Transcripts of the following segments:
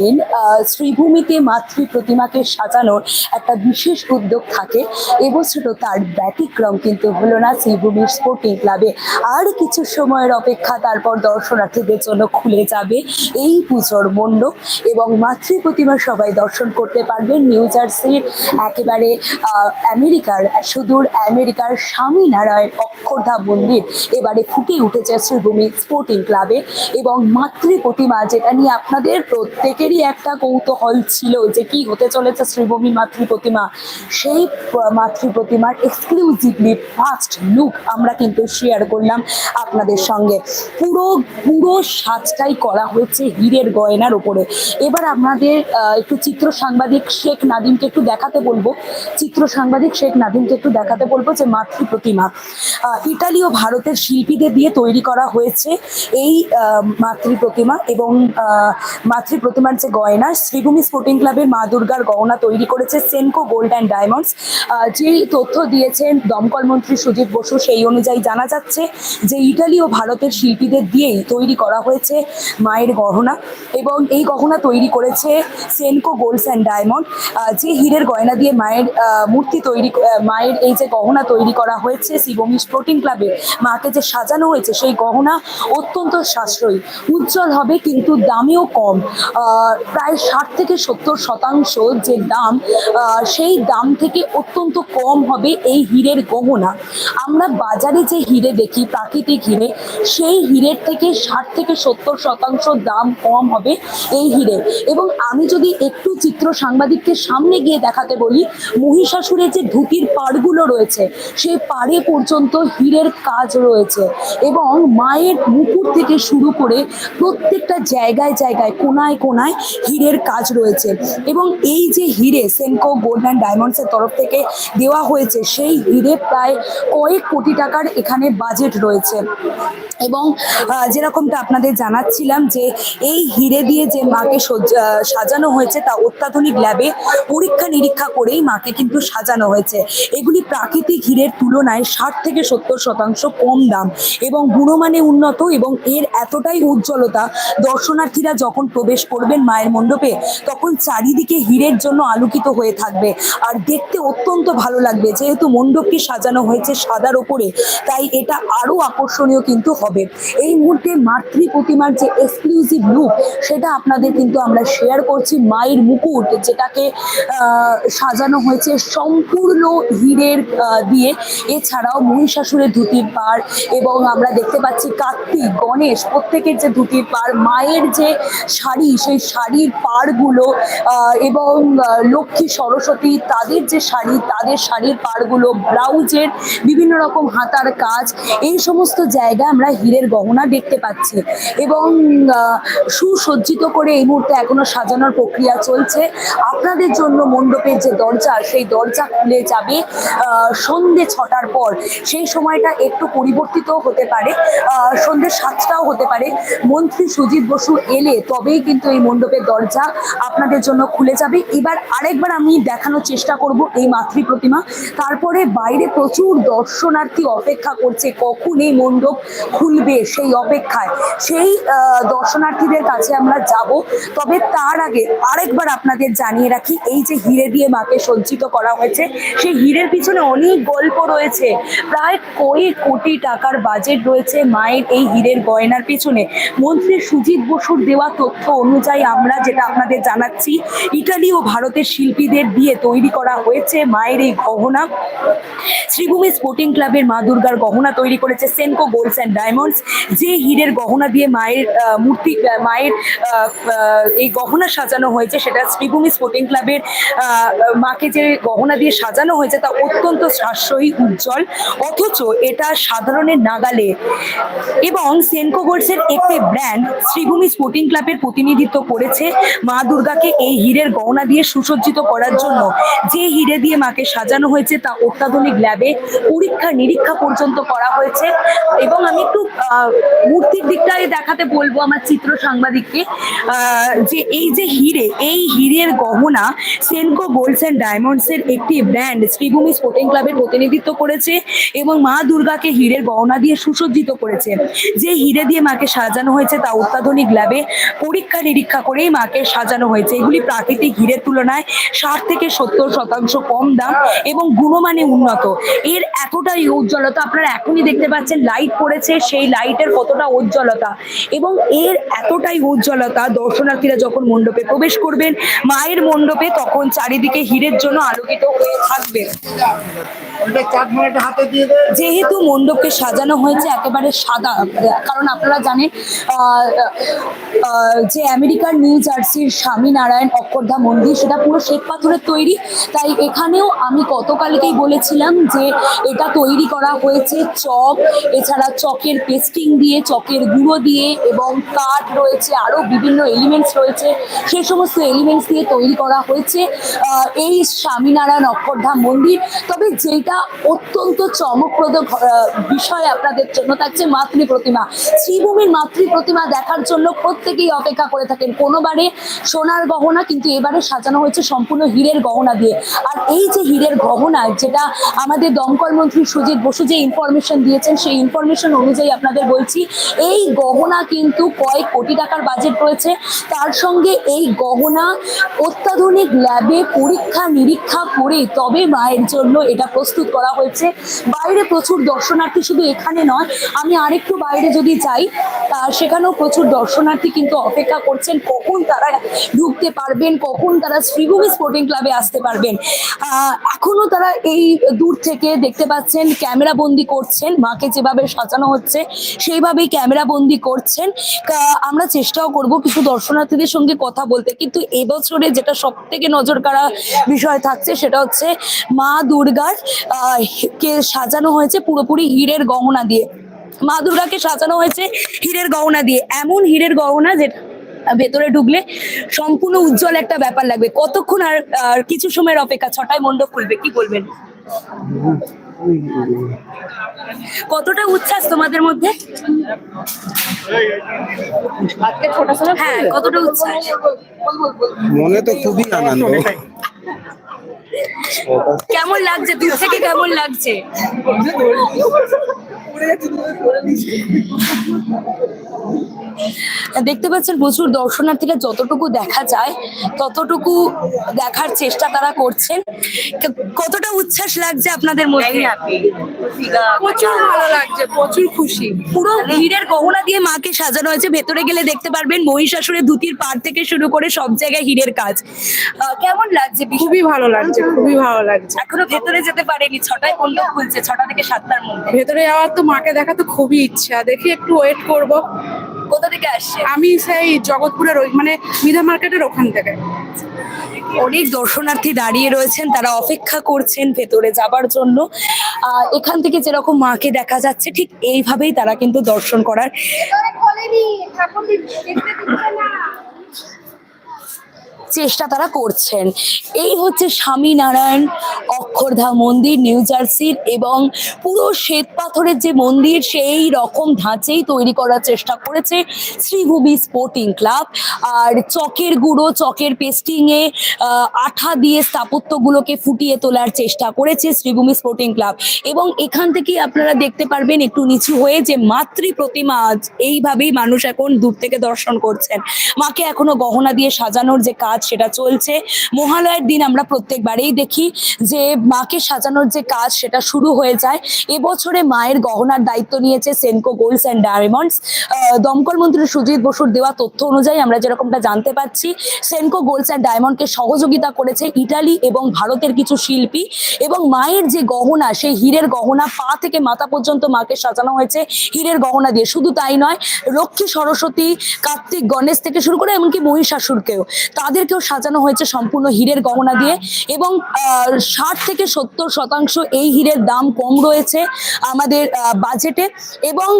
দিন শ্রীভূমিতে মাতৃ প্রতিমাকে সাজানোর একটা বিশেষ উদ্যোগ থাকে। এবছরও তার ব্যতিক্রম কিন্তু হলো না শ্রীভূমির স্পোর্টিং ক্লাবে আর কিছু সময়ের অপেক্ষা তারপর দর্শনার্থীদের জন্য খুলে যাবে এই পুজোর মণ্ডপ এবং মাতৃ প্রতিমা সবাই দর্শন করতে পারবেন নিউ জার্সির একেবারে আমেরিকার, সুদূর আমেরিকার স্বামীনারায়ণ অক্ষরধাম মন্দির এবারে ফুটে উঠেছে শ্রীভূমি স্পোর্টিং ক্লাবে এবং মাতৃ প্রতিমা যেটা নিয়ে আপনাদের প্রত্যেকেরই একটা কৌতূহল ছিল যে কি হতে চলেছে শ্রীভূমি মাতৃ প্রতিমা। সেই মাতৃ প্রতিমার এক্সক্লুসিভলি ফার্স্ট লুক আমরা কিন্তু শেয়ার করলাম আপনাদের সঙ্গে। পুরো পুরো সাজটাই করা হয়েছে হীরের গয়নার উপরে। এবার আপনাদের একটু চিত্র সাংবাদিক শেখ নাদিমকে একটু দেখাতে বলব। চিত্র সাংবাদিক শেখ নাদিমকে একটু দেখাতে বলব যে মাতৃ প্রতিমা ইতালি ও ভারতের শিল্পীদের দিয়ে তৈরি করা হয়েছে এই মাতৃ প্রতিমা এবং মাতৃ প্রতিমার যে গয়না। শ্রীভূমি স্পোর্টিং ক্লাবের মা দুর্গার গহনা তৈরি করেছে সেনকো গোল্ড অ্যান্ড ডায়মন্ডস যেই তথ্য দিয়েছেন দমকল মন্ত্রী সুজিত বসু, সেই অনুযায়ী জানা যাচ্ছে যে ইটালি ও ভারতের শিল্পীদের দিয়েই তৈরি করা হয়েছে মায়ের গহনা এবং এই গহনা তৈরি করেছে সেনকো গোল্ডস অ্যান্ড ডায়মন্ড যে হীরের গয়না দিয়ে মায়ের মূর্তি তৈরি মায়ের এই যে গহনা তৈরি করা হয়েছে শিবমী স্পোর্টিং ক্লাবে মাকে যে সাজানো হয়েছে সেই গহনা অত্যন্ত সাশ্রয়ী। উজ্জ্বল হবে কিন্তু দামেও কম। প্রায় ষাট থেকে সত্তর শতাংশ যে দাম সেই দাম থেকে অত্যন্ত কম হবে এই হীরের গহনা। আমরা বাজারে যে হিরে দেখি, প্রাকৃতিক হিরে, সেই হিরের থেকে ষাট থেকে সত্তর শতাংশ দাম কম হবে এই হিরে। এবং আমি যদি একটু চিত্র সাংবাদিককে সামনে গিয়ে দেখাতে বলি মহিষাসুরের যে ধুতির পাড়গুলো রয়েছে, সেই পাড়ে পর্যন্ত হীরের কাজ রয়েছে। এবং মায়ের মুকুট থেকে শুরু করে প্রত্যেকটা জায়গায় জায়গায়, কোনায় কোনায় হীরের কাজ রয়েছে। এবং এই যে হিরে সেনকো গোল্ড অ্যান্ড ডায়মন্ডসের তরফ থেকে দেওয়া হয়েছে, সেই হিরে প্রায় কয়েক কোটি টাকার এখানে বাজেট রয়েছে। এবং যেরকমটা আপনাদের জানাচ্ছিলাম যে এই হিরে দিয়ে যে মাকে সাজানো হয়েছে, তা অত্যাধুনিক ল্যাবে পরীক্ষা নিরীক্ষা করেই মাকে কিন্তু সাজানো হয়েছে। এগুলি প্রাকৃতিক হীরের তুলনায় ষাট থেকে সত্তর শতাংশ কম দাম এবং গুণমানে উন্নত এবং এর এতটাই উজ্জ্বলতা দর্শনার্থীরা যখন প্রবেশ করবেন মায়ের মণ্ডপে তখন চারিদিকে হীরের জন্য আলোকিত হয়ে থাকবে। আর দেখতে অত্যন্ত ভালো লাগবে, যেহেতু মণ্ডপকে সাজানো হয়েছে সাদার ওপরে, তাই এটা আরও আকর্ষণীয় কিন্তু হবে। এই মুহূর্তে মাতৃ প্রতিমার যে এক্সক্লুসিভ লুক সেটা আপনাদের কিন্তু আমরা শেয়ার করছি মায়ের মুকুট, যেটাকে সাজানো হয়েছে সম্পূর্ণ হীরের দিয়ে। এছাড়াও মহিষাসুরের ধুতির পাড় এবং আমরা দেখতে পাচ্ছি কার্তিক, গণেশ প্রত্যেকের যে ধুতির পাড়, মায়ের যে শাড়ি, সেই শাড়ির পাড়গুলো এবং লক্ষ্মী সরস্বতী, তাদের যে শাড়ি, তাদের শাড়ির পাড়গুলো, ব্লাউজের বিভিন্ন রকম হাতার কাজ, এই সমস্ত জায়গায় আমরা হীরের গহনা দেখতে পাচ্ছি। এবং সুসজ্জিত করে এই মুহূর্তে এখনও সাজানোর প্রক্রিয়া চলছে। আপনাদের জন্য মণ্ডপের যে দরজা, সেই দরজা খুলে যাবে সন্ধে ছটার পর। সেই সময়টা একটু পরিবর্তিত হতে পারে সন্ধে সাতটাও হতে পারে। মন্ত্রী সুজিত বসু এলে তবেই কিন্তু এই মণ্ডপের দরজা আপনাদের জন্য খুলে যাবে। এবার আরেকবার আমি দেখানোর চেষ্টা করব এই মাতৃ প্রতিমা। তারপরে বাইরে প্রচুর দর্শনার্থী অপেক্ষা করছে, কখন এই মণ্ডপ খুলবে সেই অপেক্ষায়। সেই দর্শনার্থীদের কাছে আমরা যাব। তবে তার আগে আরেকবার আপনাদের জানিয়ে রাখি, এই যে হিরে দিয়ে মাকে সজ্জিত করা হয়েছে, সেই হিরের পিছনে অনেক গল্প রয়েছে। প্রায় কয়েক কোটি টাকার বাজেট রয়েছে মায়ের এই হীরের গয়নার পিছনে। মন্ত্রী সুজিত বসুর দেওয়া তথ্য অনুযায়ী আমরা যেটা আপনাদের জানাচ্ছি ইটালি ও ভারতের শিল্পীদের দিয়ে তৈরি করা হয়েছে মায়ের এই গহনা। শ্রীভূমি স্পোর্টিং ক্লাবের মা দুর্গার গহনা তৈরি করেছে সেনকো গোল্ডস অ্যান্ড ডায়মন্ডস। যে হীরের গহনা দিয়ে মায়ের মূর্তি মায়ের এই গহনা সাজানো হয়েছে, সেটা শ্রীভূমি স্পোর্টিং ক্লাবের মাকে যে গহনা দিয়ে সাজানো হয়েছে, তা অত্যন্ত সাশ্রয়ী, উজ্জ্বল। অথচ এটা সাধারণের নাগালে। এবং সেনকো গোল্ডসের একটি ব্র্যান্ড শ্রীভূমি স্পোর্টিং ক্লাবের প্রতিনিধিত্ব করেছে মা দুর্গাকে এই হীরের গহনা দিয়ে সুসজ্জিত করার জন্য। যে হিরে দিয়ে মাকে সাজানো হয়েছে তা অত্যাধুনিক ল্যাবে পরীক্ষা নিরীক্ষা পর্যন্ত করা হয়েছে। এবং আমি একটু মূর্তির দিকটাই দেখাতে বলব আমার চিত্র সাংবাদিককে। যে এই যে হিরে, এই হীরের গহনা সেনকো গোল্ডস অ্যান্ড ডায়মন্ডস এর একটি ব্র্যান্ড শ্রীভূমি স্পোর্টিং ক্লাবের প্রতিনিধিত্ব করেছে এবং মা দুর্গাকে হীরের গহনা দিয়ে সুসজ্জিত করেছে। যে হিরে দিয়ে মাকে সাজানো হয়েছে তা অত্যাধুনিক ল্যাবে পরীক্ষা নিরীক্ষা করেই মাকে সাজানো হয়েছে। এগুলি প্রাকৃতিক হীরের তুলনায় ষাট থেকে সত্তর শতাংশ কম দাম এবং গুণমানে উন্নত। এর এতটাই উজ্জ্বলতা আপনারা এখনই দেখতে পাচ্ছেন লাইট পড়েছে, সেই লাইটের কতটা উজ্জ্বলতা এবং এর এতটাই উজ্জ্বলতা দর্শনার্থীরা যখন মণ্ডপে প্রবেশ করবেন, মায়ের মণ্ডপে তখন চারিদিকে হীরের জন্য আলোকিত হয়ে থাকবে। যেহেতু মণ্ডপকে সাজানো হয়েছে একেবারে সাদা, কারণ আপনারা জানেন যে আমেরিকার নিউ জার্সির স্বামীনারায়ণ অক্ষরধাম মন্দির, সেটা পুরো শ্বেত পাথরের তৈরি। তাই এখানেও আমি গতকালকেই বলেছিলাম যে এটা তৈরি করা হয়েছে চক, এছাড়া চকের পেস্টিং দিয়ে, চকের গুঁড়ো দিয়ে, এবং কাঠ রয়েছে আরও বিভিন্ন এলিমেন্টস রয়েছে। সে সমস্ত এলিমেন্টস দিয়ে তৈরি করা হয়েছে এই স্বামীনারায়ণ অক্ষরধাম মন্দির। তবে যেটা অত্যন্ত চমকপ্রদ বিষয় আপনাদের জন্য থাকছে মাতৃ প্রতিমা। শ্রীভূমির মাতৃ প্রতিমা দেখার জন্য প্রত্যেকেই অপেক্ষা করে থাকেন। কোনোবারে সোনার গহনা, কিন্তু এবারে সাজানো হয়েছে সম্পূর্ণ হীরের গহনা দিয়ে। আর এই যে হীরের গহনা, যেটা আমাদের দমকল মন্ত্রী সুজিত বসু যে ইনফরমেশন দিয়েছেন, সেই ইনফরমেশন অনুযায়ী আপনাদের বলছি, এই গহনা কিন্তু কয়েক কোটি টাকার বাজেট রয়েছে। তার সঙ্গে এই গহনা অত্যাধুনিক ল্যাবে পরীক্ষা নিরীক্ষা করে তবে মায়ের জন্য এটা প্রস্তুত করা হয়েছে। বাইরে প্রচুর দর্শনার্থী শুধু এখানে নয়, আমি আরেকটু বাইরে যদি যাই সেখানেও প্রচুর দর্শনার্থী কিন্তু অপেক্ষা করছেন কখন তারা ঢুকতে পারবেন, কখন তারা শ্রীভূমি স্পোর্টিং ক্লাবে আসতে পারবেন। এখনও তারা এই দূর থেকে দেখতে পাচ্ছেন, ক্যামেরা বন্দি করছেন, মাকে যেভাবে সাজানো হচ্ছে, সেইভাবেই ক্যামেরা বন্দি করছেন। আমরা চেষ্টাও করব কিছু দর্শনার্থীদের সঙ্গে কথা বলতে, কিন্তু এবছরে যেটা সব থেকে নজর কাড়া বিষয় থাকছে সেটা হচ্ছে মা দুর্গার কে সাজানো হয়েছে পুরোপুরি হীরের গহনা দিয়ে। মা দুর্গাকে সাজানো হয়েছে হীরের গহনা দিয়ে। এমন হীরের গহনা যেটা ভেতরে ঢুকলে সম্পূর্ণ উজ্জ্বল একটা ব্যাপার লাগবে। কতক্ষণ আর আর কিছু সময়ের অপেক্ষা? ছটায় মণ্ডপ খুলবে কি বলবেন? কতটা উচ্ছ্বাস তোমাদের মধ্যে? হ্যাঁ কতটা উচ্ছ্বাস? মনে তো খুবই আনন্দ। কেমন লাগছে? দূর থেকে কেমন লাগছে? দেখতে পাচ্ছেন প্রচুর দর্শনার্থীরা যতটুকু দেখা যায় ততটুকু দেখার চেষ্টা তারা করছেন। কতটা উচ্ছ্বাস লাগছে আপনাদের মধ্যে? প্রচুর ভালো লাগছে প্রচুর খুশি। পুরো ভিড়ের গহনা দিয়ে মাকে সাজানো হয়েছে। ভেতরে গেলে দেখতে পারবেন মহিষাসুরের ধুতির পার থেকে শুরু করে সব জায়গায় হীরের কাজ। কেমন লাগছে খুবই ভালো লাগছে খুবই ভালো লাগছে। এখনও ভেতরে যেতে পারেনি ছটায় মণ্ডপ খুলছে? ছটা থেকে সাতটার মধ্যে। ভেতরে যাওয়ার তো মাকে দেখা তো খুবই ইচ্ছা। দেখি একটু ওয়েট করব। কোথা থেকে আসছে? আমি সেই জগৎপুরের ওই মানে মিধা মার্কেটের ওখান থেকে। অনেক দর্শনার্থী দাঁড়িয়ে রয়েছেন তারা অপেক্ষা করছেন ভেতরে যাবার জন্য। আহ, এখান থেকে যেরকম মাকে দেখা যাচ্ছে ঠিক এইভাবেই তারা কিন্তু দর্শন করার চেষ্টা তারা করছেন। এই হচ্ছে স্বামীনারায়ণ অক্ষরধা মন্দির, নিউ জার্সির এবং পুরো শ্বেত পাথরের যে মন্দির, সেই রকম ধাঁচেই তৈরি করার চেষ্টা করেছে শ্রীভূমি স্পোর্টিং ক্লাব। আর চকের গুঁড়ো, চকের পেস্টিংয়ে আঠা দিয়ে স্থাপত্যগুলোকে ফুটিয়ে তোলার চেষ্টা করেছে শ্রীভূমি স্পোর্টিং ক্লাব। এবং এখান থেকেই আপনারা দেখতে পারবেন একটু নিচু হয়ে যে মাতৃ প্রতিমা আজ এইভাবেই মানুষ এখন দূর থেকে দর্শন করছেন। মাকে এখনও গহনা দিয়ে সাজানোর যে কাজ সেটা চলছে। মহালয়ের দিন আমরা প্রত্যেকবারেই দেখি যে মাকে সাজানোর যে কাজ সেটা শুরু হয়ে যায়। এবছরে মায়ের গহনার দায়িত্ব নিয়েছে সেনকো গোল্ডস অ্যান্ড ডায়মন্ডস। দমকল মন্ত্রী সুজিত বসুর দেওয়া তথ্য অনুযায়ী আমরা যেরকমটা জানতে পাচ্ছি, সেনকো গোল্ডস অ্যান্ড ডায়মন্ডকে সহযোগিতা করেছে ইটালি এবং ভারতের কিছু শিল্পী এবং মায়ের যে গহনা, সেই হীরের গহনা পা থেকে মাথা পর্যন্ত মাকে সাজানো হয়েছে হীরের গহনা দিয়ে। শুধু তাই নয় লক্ষ্মী সরস্বতী, কার্তিক, গণেশ থেকে শুরু করে এমনকি মহিষাসুরকেও। তাদেরকেও সাজানো হয়েছে সম্পূর্ণ হীরের গহনা দিয়ে এবং ষাট থেকে সত্তর শতাংশ এই হীরের দাম কম রয়েছে আমাদের বাজেটে এবং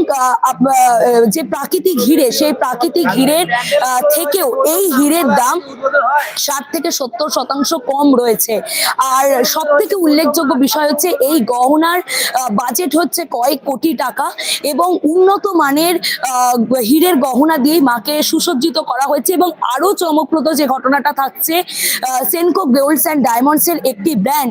যে প্রাকৃতিক হিরে সেই প্রাকৃতিক হিরের থেকেও এই হীরের দাম ষাট থেকে সত্তর শতাংশ কম রয়েছে। আর সব থেকে উল্লেখযোগ্য বিষয় হচ্ছে এই গহনার বাজেট হচ্ছে কয়েক কোটি টাকা এবং উন্নত মানের হীরের গহনা দিয়ে মাকে সুসজ্জিত করা হয়েছে এবং আরও চমকপ্রদ যে ঘটনাটা থাকছে সেনকো গোল্ডস অ্যান্ড ডায়মন্ডস এর একটি ব্র্যান্ড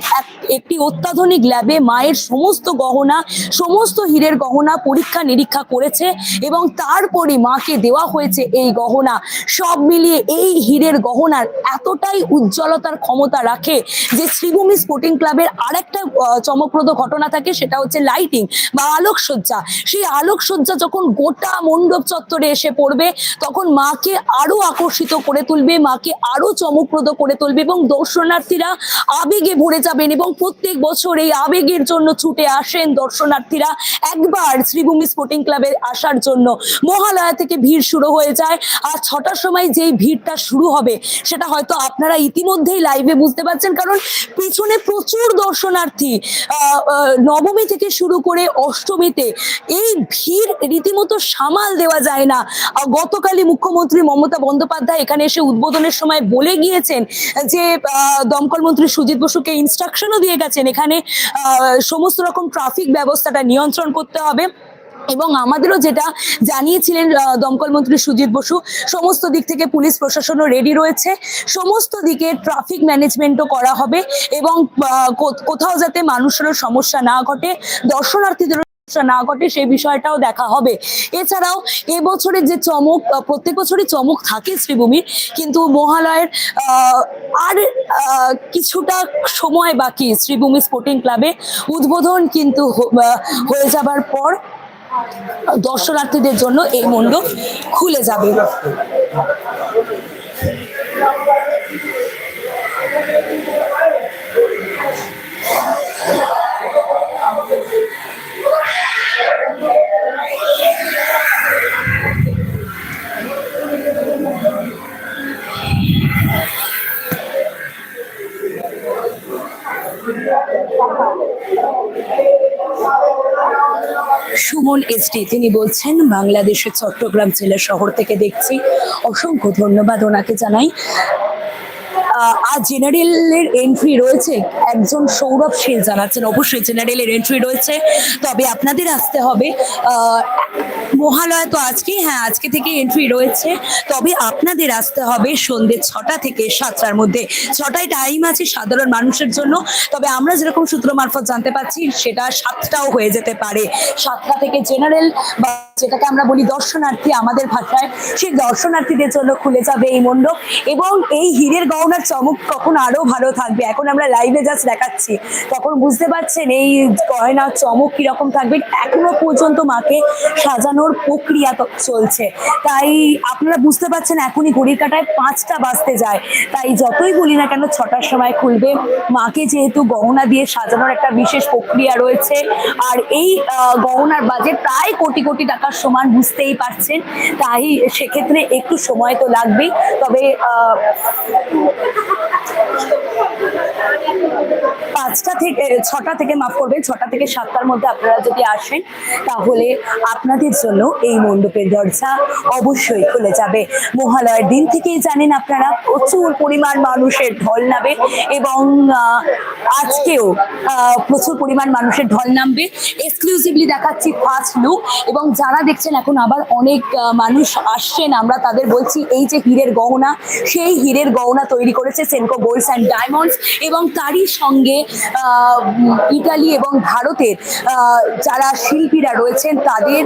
একটি অত্যাধুনিক ল্যাবে মায়ের সমস্ত গহনা, সমস্ত হীরের গহনা পরীক্ষা নিরীক্ষা করেছে এবং তারপরে মাকে দেওয়া হয়েছে এই গহনা। সব মিলিয়ে এই হীরের গহনার এতটাই উজ্জ্বলতার ক্ষমতা রাখে যে শ্রীভূমি স্পোর্টিং ক্লাবের আরেকটা চমকপ্রদ ঘটনা থাকে, সেটা হচ্ছে লাইটিং বা আলোকসজ্জা। সেই আলোকসজ্জা যখন গোটা মণ্ডপ চত্বরে এসে পড়বে, তখন মাকে আরও আকর্ষিত করে তুলবে, মাকে আরও চমকপ্রদ করে তুলবে এবং দর্শনার্থীরা আবেগে ভরে যাবেন এবং প্রত্যেক বছর এই আবেগের জন্য ছুটে আসেন দর্শনার্থীরা একবার শ্রীভূমি স্পোর্টিং ক্লাবে আসার জন্য। মহালয়া থেকে ভিড় শুরু হয়ে যায় আর ছটার সময় যেই ভিড়টা শুরু হবে সেটা হয়তো আপনারা ইতিমধ্যেই লাইভে বুঝতে পারছেন কারণ পিছনে প্রচুর দর্শনার্থী নবমী থেকে শুরু করে অষ্টমীতে এই ভিড় রীতিমতো সামাল দেওয়া যায় না। গতকালই মুখ্যমন্ত্রী মমতা বন্দ্যোপাধ্যায় এখানে এসে উদ্বোধনের সময় বলে গিয়েছেন যে দমকল মন্ত্রী সুজিত বসুকে ইনস্ট্রাকশনও দিয়ে গেছেন। এখানে সমস্ত রকম ট্রাফিক ব্যবস্থাটা নিয়ন্ত্রণ করতে হবে। এবং আমাদেরও যেটা জানিয়েছিলেন দমকল মন্ত্রী সুজিত বসু, সমস্ত দিক থেকে পুলিশ প্রশাসনও রেডি রয়েছে। সমস্ত দিকে ট্রাফিক ম্যানেজমেন্টও করা হবে এবং কোথাও যাতে মানুষেরও সমস্যা না ঘটে, দর্শনার্থীদেরও না ঘটে সেই বিষয়টাও দেখা হবে। এছাড়াও এবছরের যে চমক প্রত্যেক বছরই চমক থাকে শ্রীভূমির, কিন্তু মহালয়ের আর কিছুটা সময় বাকি শ্রীভূমি স্পোর্টিং ক্লাবে উদ্বোধন কিন্তু হয়ে যাবার পর দর্শনার্থীদের জন্য এই মণ্ডপ খুলে যাবে। সুমন এসডি, তিনি বলছেন, বাংলাদেশের চট্টগ্রাম জেলা শহর থেকে দেখছি, অসংখ্য ধন্যবাদ ওনাকে জানাই। আর জেনারেলের এন্ট্রি রয়েছে, একজন সৌরভ সেন জানাচ্ছেন। অবশ্যই জেনারেলের এন্ট্রি রয়েছে, তবে আপনাদের আসতে হবে। মহালয়া তো আজকেই হ্যাঁ আজকে থেকে এন্ট্রি রয়েছে। তবে আপনাদের আসতে হবে সন্ধ্যে ছটা থেকে সাতটার মধ্যে। ছটায় টাইম আছে সাধারণ মানুষের জন্য। তবে আমরা যেরকম সূত্র মারফত জানতে পারছি, সেটা সাতটাও হয়ে যেতে পারে। সাতটা থেকে জেনারেল বা যেটাকে আমরা বলি দর্শনার্থী আমাদের ভাষায়, সেই দর্শনার্থীদের জন্য খুলে যাবে এই মণ্ডপ। এবং এই হীরের গহনার চমক কখন আরও ভালো থাকবে? এখন আমরা লাইভে জাস্ট দেখাচ্ছি। তখন বুঝতে পারছেন এই গয়নার চমক কীরকম থাকবে? এখনও পর্যন্ত মাকে সাজানোর প্রক্রিয়া চলছে। তাই আপনারা বুঝতে পারছেন এখনই ঘড়ির কাটায় পাঁচটা বাজতে যায়। তাই যতই বলি না কেন ছটার সময় খুলবে। মাকে যেহেতু গহনা দিয়ে সাজানোর একটা বিশেষ প্রক্রিয়া রয়েছে। আর এই গহনার বাজেট প্রায় কোটি কোটি টাকার সমান বুঝতেই পারছেন। তাই সেক্ষেত্রে একটু সময় তো লাগবেই। তবে পাঁচটা থেকে, ছটা থেকে মাফ করবেন, ছটা থেকে সাতটার মধ্যে আপনারা যদি আসেন, তাহলে আপনাদের জন্য এই মণ্ডপের দরজা অবশ্যই খুলে যাবে। মহালয়ের দিন থেকেই জানেন আপনারা, প্রচুর পরিমাণ মানুষের ঢল নামে এবং আজকেও প্রচুর পরিমাণ মানুষের ঢল নামবে। এক্সক্লুসিভলি দেখাচ্ছি ফার্স্ট লুক এবং যারা দেখছেন এখন আবার অনেক মানুষ আসছেন, আমরা তাদের বলছি, এই যে হীরের গহনা, সেই হীরের গহনা তৈরি করেছে সেনকো গোল্ডস অ্যান্ড ডায়মন্ডস এবং তারই সঙ্গে ইটালি এবং ভারতের যারা শিল্পীরা রয়েছেন, তাদের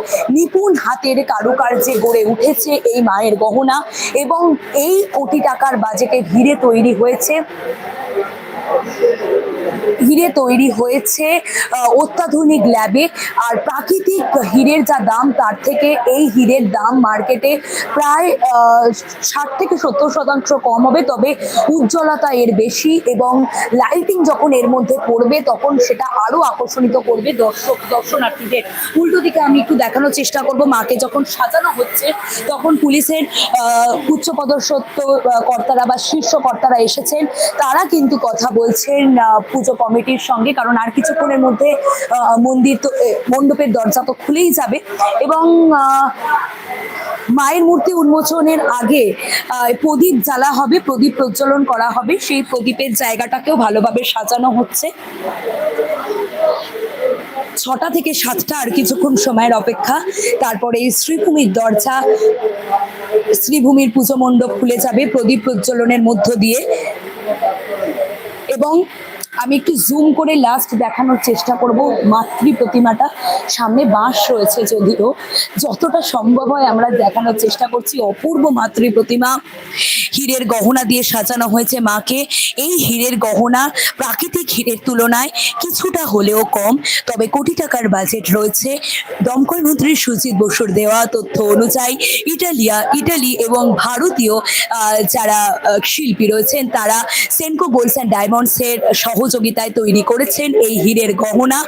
নিপুণ হাতের কারুকার্যে গড়ে উঠেছে এই মায়ের গহনা এবং এই কোটি টাকার বাজেটে ঘিরে তৈরি হয়েছে। হিরে তৈরি হয়েছে অত্যাধুনিক ল্যাবে। আর প্রাকৃতিক হিরের যা দাম, তার থেকে এই হিরের দাম মার্কেটে প্রায় ষাট থেকে সত্তর শতাংশ কম হবে। তবে উজ্জ্বলতা এর বেশি এবং লাইটিং যখন এর মধ্যে পড়বে, তখন সেটা আরও আকর্ষণিত করবে। দর্শক, দর্শনার্থীদের উল্টো দিকে আমি একটু দেখানোর চেষ্টা করব। মাকে যখন সাজানো হচ্ছে, তখন পুলিশের উচ্চপদস্থ কর্তারা বা শীর্ষ কর্তারা এসেছেন। তারা কিন্তু কথা বলছেন পুজো কমিটির সঙ্গে, কারণ আর কিছুক্ষণের মধ্যে মন্দির তো মণ্ডপের দরজা তো খুলেই যাবে। এবং মায়ের মূর্তি উন্মোচনের আগে প্রদীপ জ্বালা হবে, প্রদীপ প্রজ্বলন করা হবে। সেই প্রদীপের জায়গাটাকেও ভালোভাবে সাজানো হচ্ছে। ছটা থেকে সাতটা আর কিছুক্ষণ সময়ের অপেক্ষা। তারপরে এই শ্রীভূমির দরজা, শ্রীভূমির পুজো মণ্ডপ খুলে যাবে প্রদীপ প্রজ্বলনের মধ্য দিয়ে। এবং আমি একটু জুম করে লাস্ট দেখানোর চেষ্টা করব। মাতৃ প্রতিমাটা, সামনে বাঁশ রয়েছে যদিও। যতটা সম্ভব হয় আমরা দেখানোর চেষ্টা করছি। অপূর্ব মাতৃ প্রতিমা। হীরের গহনা দিয়ে সাজানো হয়েছে মাকে। এই হীরের গহনা প্রাকৃতিক হীরের তুলনায় কিছুটা হলেও কম, তবে কোটি টাকার বাজেট রয়েছে। দমকল মন্ত্রী সুজিত বসুর দেওয়া তথ্য অনুযায়ী ইটালিয়া, ইটালি এবং ভারতীয় যারা শিল্পী রয়েছেন, তারা সেনকো গোলস অ্যান্ড ডায়মন্ডসের সহযোগিতায় তৈরি করেছেন এই হীরের গহনা।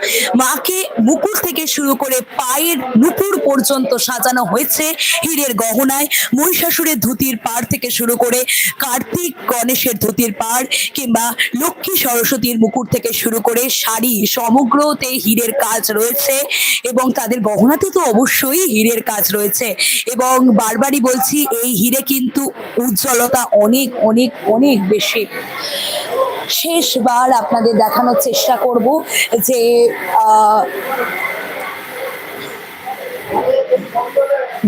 মাকে মুকুট থেকে শুরু করে পায়ের নুপুর পর্যন্ত সাজানো হয়েছে হীরের গহনায়। মহিষাসুরের ধুতির পাড় থেকে শুরু করে কার্তিক গণেশের ধুতির পাড় কিংবা লক্ষ্মী সরস্বতীর মুকুট থেকে শুরু করে শাড়ি, সমগ্রতে হীরের কাজ রয়েছে এবং তাদের গহনাতে তো অবশ্যই হীরের কাজ রয়েছে। এবং বারবারই বলছি, এই হীরে কিন্তু উজ্জ্বলতা অনেক অনেক অনেক বেশি। শেষবার আপনাদের দেখানোর চেষ্টা করব যে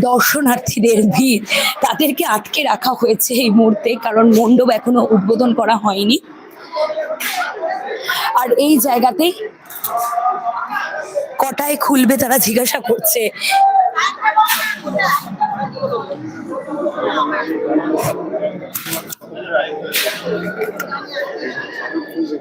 দর্শনার্থীদের ভিড় তাদেরকে আটকে রাখা হয়েছে এই মুহূর্তে, কারণ মণ্ডপ এখনও উদ্বোধন করা হয়নি। আর এই জায়গাতেই কটায় খুলবে তারা জিজ্ঞাসা করছে।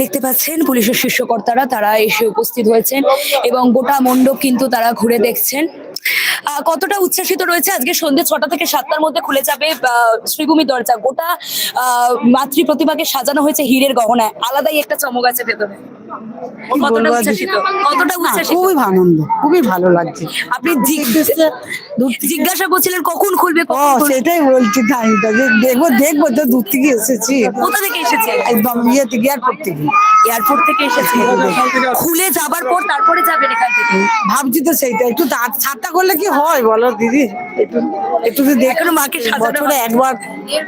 দেখতে পাচ্ছেন, পুলিশের শীর্ষ কর্তারা তারা এসে উপস্থিত হয়েছেন এবং গোটা মণ্ডপ কিন্তু তারা ঘুরে দেখছেন। কতটা উচ্ছ্বাসিত রয়েছে? আজকে সন্ধ্যে ছটা থেকে সাতটার মধ্যে খুলে যাবে শ্রীভূমি দরজা। গোটা মাতৃ প্রতিমাকে সাজানো হয়েছে হীরের গহনায়। আলাদাই একটা চমক আছে ভেতরে। খুবই আনন্দ খুবই ভালো লাগছে। আপনি জিজ্ঞাসা- করছিলেন কখন খুলবে সেটাই বলছি যে দেখব দেখব তো দূর থেকে এসেছি। কোথা থেকে এসেছে? একদম ইয়ে থেকে এয়ারপোর্ট থেকে। এয়ারপোর্ট থেকে এসেছে। খুলে যাবার পর তারপরে যাবেন এখান থেকে? ভাবছি তো সেইটা একটু তা- ছাড়টা করলে কি হয় বলো দিদি? একটু একটু তো দেখ। এখনও মাকে বছরে একবার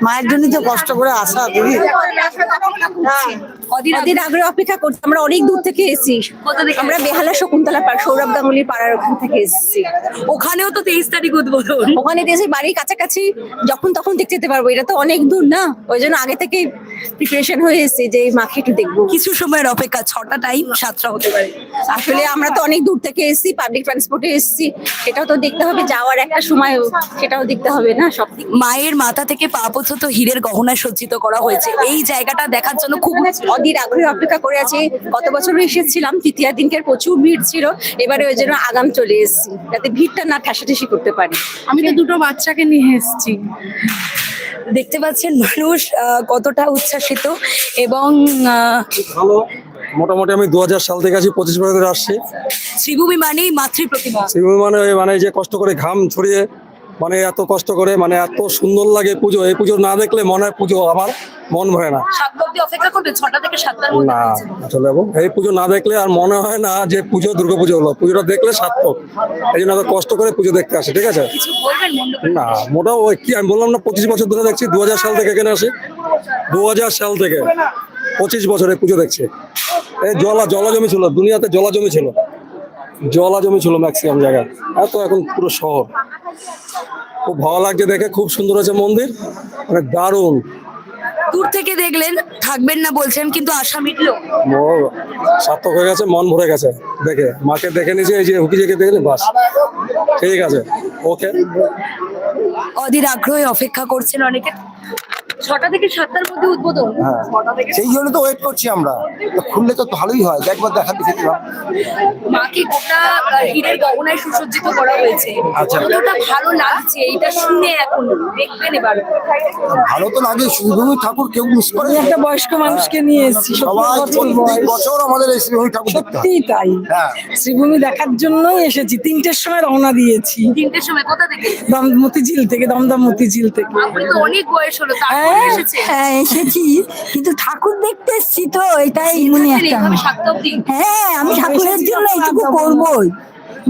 মায়ের জন্য তো কষ্ট করে আসা দিদি। কদিন আগে কদিন আগ্রহ অপেক্ষা করছি। আমরা অনেক দূর থেকে এসেছি। আমরা বেহালা শকুন্তলা পাড় সৌরভ গাঙ্গুলির পাড়ার ওখান থেকে এসেছি। ওখানেও তো তেইশ তারিখ উদ্বোধন। ওখানে দেশে বাড়ির কাছাকাছি যখন তখন দেখতে যেতে পারব। এটা তো অনেক দূর না? ওই জন্য আগে থেকে প্রিপারেশন হয়ে এসেছি যে মাকে একটু দেখব। কিছু সময়ের অপেক্ষা ছটা টাইম সাতটা হতে পারে। আসলে আমরা তো অনেক দূর থেকে এসেছি পাবলিক ট্রান্সপোর্টে এসেছি। সেটাও তো দেখতে হবে যাওয়ার একটা সময় সেটাও দেখতে হবে না সব মায়ের মাথা থেকে পা পর্যন্ত হীরের গহনায় সজ্জিত করা হয়েছে। এই জায়গাটা দেখার জন্য খুব অধীর আগ্রহে অপেক্ষা করে আছি। গত বছরও এসেছিলাম তৃতীয় দিনকে প্রচুর ভিড় ছিল। এবারে ওই জন্য আগাম চলে এসেছি যাতে ভিড়টা না ঠেসাঠেসি করতে পারি। আমি তো দুটো বাচ্চাকে নিয়ে এসেছি। দেখতে পাচ্ছেন মানুষ কতটা উচ্ছ্বাসিত এবং ভালো। মোটামুটি আমি দু হাজার সাল থেকে আছি পঁচিশ বছর ধরে আসছি। শ্রীভূমি মানেই মাতৃ প্রতিমা সেগুলো মানে মানে যে কষ্ট করে ঘাম ছড়িয়ে মানে এত কষ্ট করে মানে এত সুন্দর লাগে পুজো। এই পুজো না দেখলে মনে হয় পুজো আমার মন ভরে না। না। চলে যাব এই পুজো না দেখলে আর মনে হয় না যে পুজো দুর্গা পুজো হলো। পুজোটা দেখলে সার্থক। এই জন্য এত কষ্ট করে পুজো দেখতে আসে ঠিক আছে? না মোটা ওই কি আমি বললাম না পঁচিশ বছর ধরে দেখছি দু হাজার সাল থেকে এখানে আসি। দু হাজার সাল থেকে পঁচিশ বছরে পুজো দেখছি। এই জলা জলা জমি ছিল দুনিয়াতে জলা জমি ছিল। জলা জমি ছিল ম্যাক্সিমাম জায়গায়। এত এখন পুরো শহর। খুব ভালো লাগছে দেখে খুব সুন্দর আছে মন্দির। মানে দারুণ। দূর থেকে দেখলেন থাকবেন না বলছেন কিন্তু আশা মিটলো। সার্থক হয়ে গেছে মন ভরে গেছে। দেখে মাকে দেখে নিয়েছে এই যে হুকি জেগে দেখলেন বাস। ঠিক আছে ওকে। অধীর আগ্রহে অপেক্ষা করছেন অনেকে। ছটা থেকে সাতটার মধ্যে উদ্বোধন। হ্যাঁ। সেই জন্য তো ওয়েট করছি আমরা। তো খুললে তো ভালোই হয়। একবার দেখা দেখেছিলাম মাকে গোটা আহ, হীরের গহনায় সুসজ্জিত করা হয়েছে। আচ্ছা। কতটা ভালো লাগছে এটা শুনে এখন। দেখবেন এবার। ভালো তো লাগে শুধু ঠাকুর কেউ মিস করে একটা বয়স্ক মানুষকে নিয়ে এসেছি সবাই বছর প্রত্যেক বছর আমাদের এই শ্রীভূমি ঠাকুর হয়। সত্যিই তাই। হ্যাঁ। শ্রীভূমি দেখার জন্যই এসেছি। তিনটের সময় রওনা দিয়েছি। তিনটের সময় কোথা থেকে? দম মতিঝিল থেকে দমদম মতিঝিল থেকে। আপনি তো অনেক বয়স হলো তারপরে হ্যাঁ হ্যাঁ এসেছি। কিন্তু ঠাকুর দেখতে এসছি তো এটাই মনে একটা হ্যাঁ আমি ঠাকুরের জন্য এইটুকু করবোই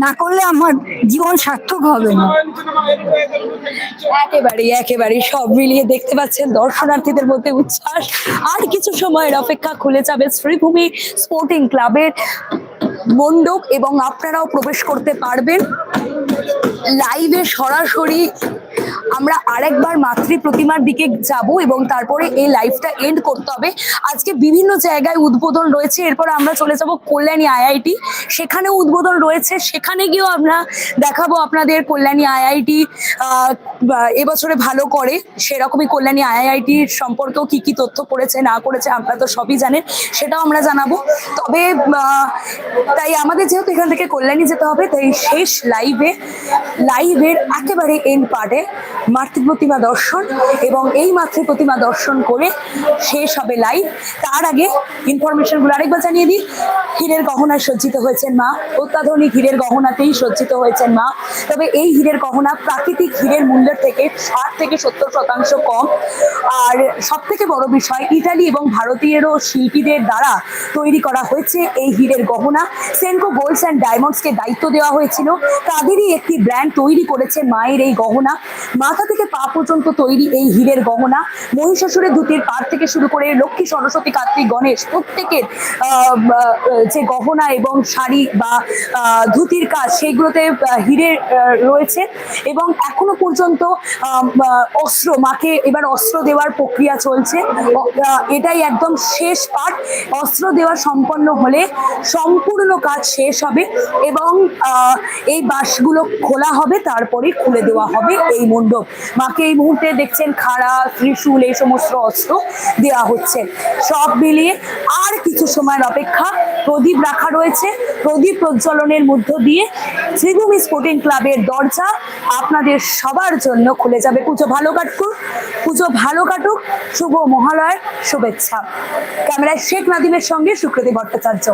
না করলে আমার জীবন সার্থক হবে না। একেবারেই একেবারেই সব মিলিয়ে দেখতে পাচ্ছেন দর্শনার্থীদের মধ্যে উচ্ছ্বাস। আর কিছু সময়ের অপেক্ষা খুলে যাবে শ্রীভূমি স্পোর্টিং ক্লাবের মণ্ডপ এবং আপনারাও প্রবেশ করতে পারবেন। লাইভে সরাসরি আমরা আরেকবার মাতৃ প্রতিমার দিকে যাব এবং তারপরে এই লাইভটা এন্ড করতে হবে। আজকে বিভিন্ন জায়গায় উদ্বোধন রয়েছে, এরপর আমরা চলে যাব কল্যাণী আইআইটি। সেখানেও উদ্বোধন রয়েছে, সেখানে গিয়েও আমরা দেখাবো আপনাদের কল্যাণী আইআইটি এবছরে ভালো করে। সেরকমই কল্যাণী আইআইটির সম্পর্কেও কি কি তথ্য করেছে না করেছে আপনারা তো সবই জানেন, সেটাও আমরা জানাব। তবে তাই আমাদের যেহেতু এখান থেকে কল্যাণী যেতে হবে, তাই শেষ লাইভে লাইভের একেবারে এন্ড পার্টে মাতৃ প্রতিমা দর্শন এবং এই মাতৃ প্রতিমা দর্শন করে শেষ হবে লাইভ তার আগে ইনফরমেশনগুলো আরেকবার জানিয়ে দিই। হীরের গহনায় সজ্জিত হয়েছেন মা। অত্যাধুনিক হীরের গহনাতেই সজ্জিত হয়েছেন মা। তবে এই হীরের গহনা প্রাকৃতিক হীরের মূল্যের থেকে ষাট থেকে সত্তর শতাংশ কম। আর সব থেকে বড় বিষয়, ইতালি এবং ভারতীয়রও শিল্পীদের দ্বারা তৈরি করা হয়েছে এই হীরের গহনা। সেনকো গোল্ডস অ্যান্ড ডায়মন্ডসকে দায়িত্ব দেওয়া হয়েছিল। তাদেরই একটি ব্র্যান্ড তৈরি করেছে মায়ের এই গহনা। মাথা থেকে পা পর্যন্ত তৈরি এই হীরের গহনা। মহিষাসুরের ধুতির পার থেকে শুরু করে লক্ষ্মী সরস্বতী কার্তিক গণেশ প্রত্যেকের যে গহনা এবং শাড়ি বা ধুতির কাজ সেইগুলোতে হীরে রয়েছে। এবং এখনও পর্যন্ত অস্ত্র, মাকে এবার অস্ত্র দেওয়ার প্রক্রিয়া চলছে। এটাই একদম শেষ পার্ট অস্ত্র দেওয়া সম্পন্ন হলে সম্পূর্ণ কাজ শেষ হবে এবং এই বাঁশগুলো খোলা হবে, তারপরে খুলে দেওয়া হবে এই মণ্ডপ মাকে এই মুহূর্তে দেখছেন খাড়া, ত্রিশূল, এই সমস্ত অস্ত্র দেওয়া হচ্ছে। সব মিলিয়ে আর কিছু সময়ের অপেক্ষা প্রদীপ রাখা রয়েছে। প্রদীপ প্রজ্বলনের মধ্য দিয়ে শ্রীভূমি স্পোর্টিং ক্লাবের দরজা আপনাদের সবার জন্য খুলে যাবে। পুজো ভালো কাটুক, পুজো ভালো কাটুক, শুভ মহালয়ার শুভেচ্ছা। ক্যামেরায় শেখ নাদিমের সঙ্গে সুকৃতি ভট্টাচার্য।